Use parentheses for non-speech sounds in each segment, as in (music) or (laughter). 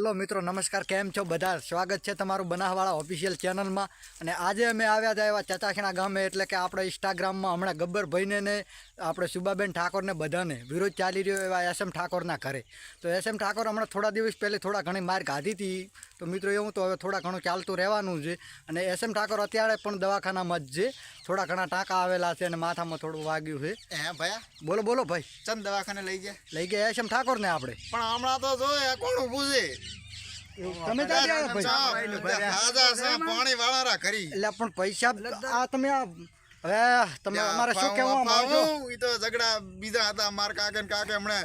Hello મિત્રો નમસ્કાર. કેમ છો બધા? સ્વાગત છે તમારું બનાવવાળા ઓફિશિયલ ચેનલમાં અને આજે અમે આવ્યા હતા એવા ચચાખીણા ગામે એટલે કે આપણે ઇન્સ્ટાગ્રામમાં હમણાં ગબ્બરભાઈને ને આપણે સુબાબેન ઠાકોરને બધાને વિરોધ ચાલી રહ્યો એવા એસ એમ ઠાકોરના ઘરે. તો એસ એમ ઠાકોર હમણાં થોડા દિવસ પહેલે થોડા ઘણી માર ખાધી હતી. તો મિત્રો એવું તો હવે થોડા ઘણું ચાલતું રહેવાનું છે. અને એસ એમ ઠાકોર અત્યારે પણ દવાખાનામાં જ છે. થોડા ઘણા ટાંકા આવેલા છે અને માથામાં થોડું વાગ્યું છે. હે ભાઈ બોલો બોલો ભાઈ. ચંદ દવાખાને લઈ ગયા? લઈ ગયા એસ એમ ઠાકોરને આપણે? પણ હમણાં તો જો કોણ ઊભું છે? તમે પાણી વાળા કરી એટલે પણ પૈસા આ તમે આ હવે તમે અમારે શું કેવા માંગો? ઈ તો ઝઘડા બીજા હતા માર કાકે કાકે હમણે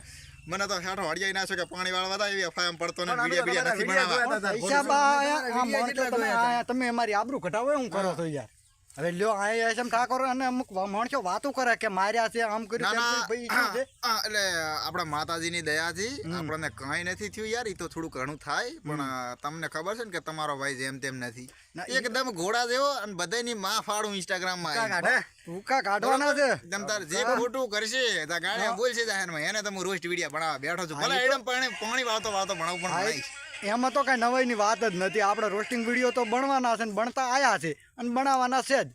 મને તો હેઠો હડિયાઈ નાખ્યો કે પાણી વાળવા હતા એવી અફાયમ પડતો ને વિડિયો બીડિયા નથી બનાવવા. પૈસા બા તમે અમારી આબરૂ ઘટાવો હું કરો છો યાર. હવે લ્યો આ એમ ઠાકોર અને અમુક માણસો વાતો કરે કે માર્યા છે આમ કર્યું ભાઈ એટલે આપણા માતાજીની દયાથી આપણને કઈ નથી થયું યાર ઈ તો થોડું ઘણું થાય પણ તમને ખબર છે ને કે તમારો ભાઈ જેમ તેમ નથી. એકદમ ઘોડા જેવો અને બધાની માં ફાડું ઇન્સ્ટાગ્રામમાં ટૂંકા કાઢવાના છે? તમ તાર જે ખોટું કરશે તા ગાડીમાં બોલશે જાહેરમાં એને તમે રોસ્ટ વિડિયો બનાવવા બેઠો છો. ભલે એડમ પાણી પાણી વાળતો વાળતો ભણાવું પણ એમાં તો કાંઈ નવાઈની વાત જ નથી. આપણે રોસ્ટિંગ વીડિયો તો બનવાના છે ને બનતા આયા છે અને બનાવવાના છે જ.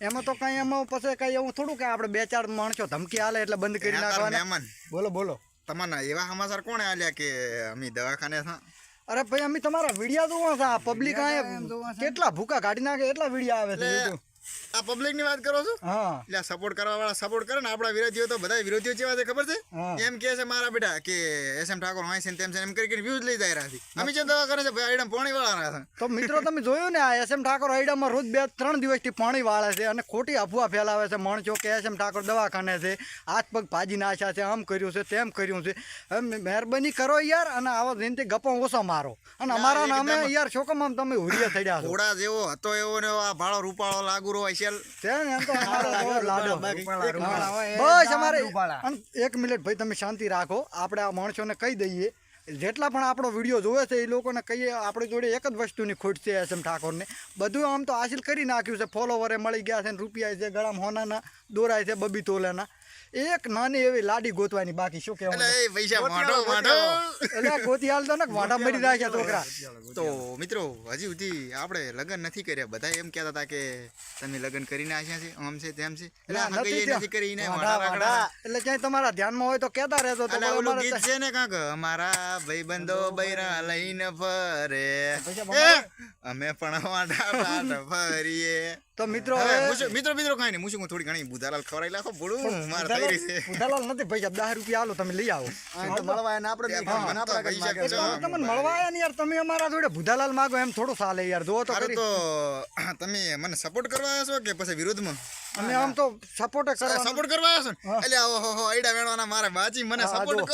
એમાં તો કાંઈ એમાં પછી કઈ એવું થોડું કે આપણે બે ચાર માણસો ધમકી આલે એટલે બંધ કરી નાખવાના. બોલો બોલો. તમારા એવા સમાચાર કોણે આલ્યા કે અમે દવાખાને હતા અરે ભાઈ અમે તમારા વિડિયા જોવા છે? આ પબ્લિક કેટલા ભૂકા કાઢી નાખે એટલા વિડીયા આવે છે. આ પબ્લિકની વાત કરો છો? હા. એટલે સપોર્ટ કરવા વાળા સપોર્ટ કરે ને આપણા વિરોધીઓ તો બધા વિરોધીઓ કેવા છે ખબર છે? એમ કે છે મારા બેટા કે એસ એમ ઠાકોર હોય છે તેમ છે એમ કરીને વ્યૂઝ લઈ જાય રહ્યા અમે જે દવા કરે છે ભાઈ આઈડમ પાણી વાળા છે. તો મિત્રો તમે જોયું ને આ એસ એમ ઠાકોર આઈડમમાં રોજ બે ત્રણ દિવસથી પાણી વાળે છે અને ખોટી અફવા ફેલાવે છે માણસો કે એસ એમ ઠાકોર દવાખાને છે હાથ પગ ભાજી નાખ્યા છે આમ કર્યું છે તેમ કર્યું છે. મહેરબાની કરો યાર અને આવા જઈને ગપો ઓછો મારો. અને અમારા નામે યાર શું તમે હુરિયા થઈ છો. ઘોડા જેવો હતો એવો ને આ ભાળો રૂપાળો લાગુ હોય છે છે ને તો લાડો બસ અમારે એક મિનિટ ભાઈ તમે શાંતિ રાખો. આપણે આ માણસોને કહી દઈએ. જેટલા પણ આપણો વીડિયો જોવે છે એ લોકોને કહીએ આપણી જોડે એક જ વસ્તુની ખોટ છે એસ એમ ઠાકોરને. બધું આમ તો હાસિલ કરી નાખ્યું છે. ફોલોવરે મળી ગયા છે ને રૂપિયા છે ગળામાં હોનાના દોરાય છે બબી તોલાના. એક નાની એવી લાડી ગોતવાની બાકી શું એટલે પૈસા વાંઢો વાંઢો એટલે ગોતી હાલ તો ને વાંઢા મરી રાખ્યા છોકરા. તો મિત્રો હજી સુધી આપણે લગ્ન નથી કર્યા. બધા એમ કહેતા હતા કે તમે લગ્ન કરીને આવ્યા છે આમ છે તેમ છે. એટલે ના, નથી નથી કરીને. એટલે ક્યાંય તમારા ધ્યાનમાં હોય તો કહેતા રહેજો. તો ઓલું ગીત છે ને કાંક? અમારા ભાઈબંધો બૈરા લઈને ફરે. અમે પણ વાંઢા વાંઢા ફરીએ. તો મિત્રો મિત્રો મિત્રો કાંઈ નહીં. હું શું થોડી ઘણી બુધાલાલ ખવડાવી લાખો બોલું મારે ઉધાલાલ નથી દસ રૂપિયા આલો તમે લઈ આવો. જો. તમને મળવા ને યાર તમે અમારા જોડે ભુધાલાલ માગો એમ થોડો ચાલે યાર જોવો તો તમે મને સપોર્ટ કરવા આવ્યા છો કે પછી વિરોધમાં અમે આમ તો સપોર્ટ કરવાનો. સપોર્ટ કરવા આવ્યા છો એટલે ઓહો હો આઈડા વેણવાના મારે બાજી મને સપોર્ટ જો.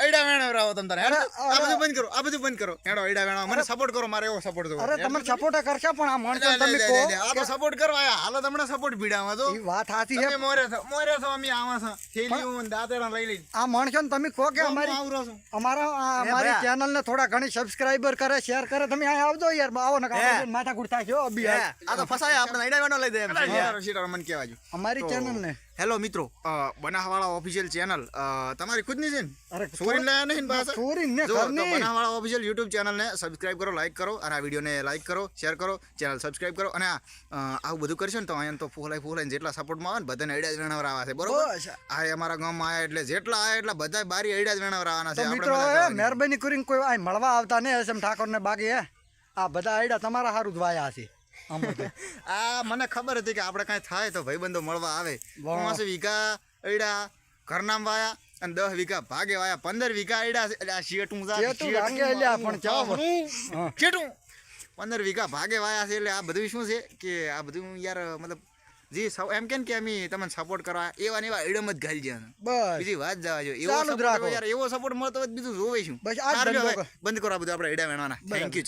કરો વેણા વેણવરાવો તમે તારે. હેડો. આ બધું બંધ કરો આ બધું બંધ કરો. હેડો આઈડા વેણા. મને સપોર્ટ કરો મારે એવો સપોર્ટ જો અરે તમને સપોર્ટ કરશે પણ આ લે, તમે લે. આ તો સપોર્ટ કરવા આયા. હાલો તમને સપોર્ટ ભીડામાં તો. ઈ વાત સાચી છે. તમે મોરે છો મોરે છો અમે આવા છો. થેલીઓ ને દાંતેડા લઈ લઈ આ માણસો તમે કો કે અમારી આવરો છું. અમારા આ અમારી ચેનલ ને થોડા ઘણી સબસ્ક્રાઇબર કરે શેર કરે. તમે આ આવજો યાર આવો ને માથા ગુડતા છો અભી. આ તો ફસાય આપણે નઈડાવાનો લઈ દે એમ છે. શીટારો, મને અમારી ચેનલ ને. હેલો મિત્રો અ, બનાસવાળા ઓફિશિયલ ચેનલ તમારી ખુદની છે ને અરે ચોરીને લાયા નહીં પાછા? ચોરીને ને ઘરની. બનાસવાળા ઓફિશિયલ યુટ્યુબ ચેનલને સબસ્ક્રાઇબ કરો લાઈક કરો અને આ વિડીયોને લાઈક કરો શેર કરો ચેનલ સબસ્ક્રાઇબ કરો અને આ આવું બધું કરશો ને તો અહીંયા તો ફોલાઈ ફોલાઈને જેટલા સપોર્ટમાં આવે ને બધાને અડ્યા જ આવે છે બરોબર. આ અમારા ગામમાં આયા એટલે જેટલા આયા એટલા બધા બારી અડ્યા જ વેણવરાવાના છે મિત્રો. મહેરબાની કરીને કોઈ મળવા આવતા નહીં એસ એમ ઠાકોર ને બાકી હે આ બધા આઈડિયા તમારા સારું જ વાયા છે. (laughs) આ મને ખબર હતી કે આપણે કાંઈ થાય તો ભાઈબંધો મળવા આવે. પાંચ વીઘા અડ્યા ઘરનામ વાયા અને દસ વીઘા ભાગે વાયા. પંદર વીઘા અડ્યા એટલે પણ. શેઠું. પંદર વીઘા ભાગે વાયા છે એટલે આ બધું શું છે કે આ બધું યાર મતલબ જે સૌ- એમ કેમ કે અમે તમને સપોર્ટ કરવા એવા ને એવા એડમ જ ઘાલી જાય બસ. બીજી વાત જવા જો એવો. યાર. સપોર્ટ મળતો બીજું જોવે છું બસ આ બંધ કરો આ બધું આપણે એડા વેણવાના. Thank you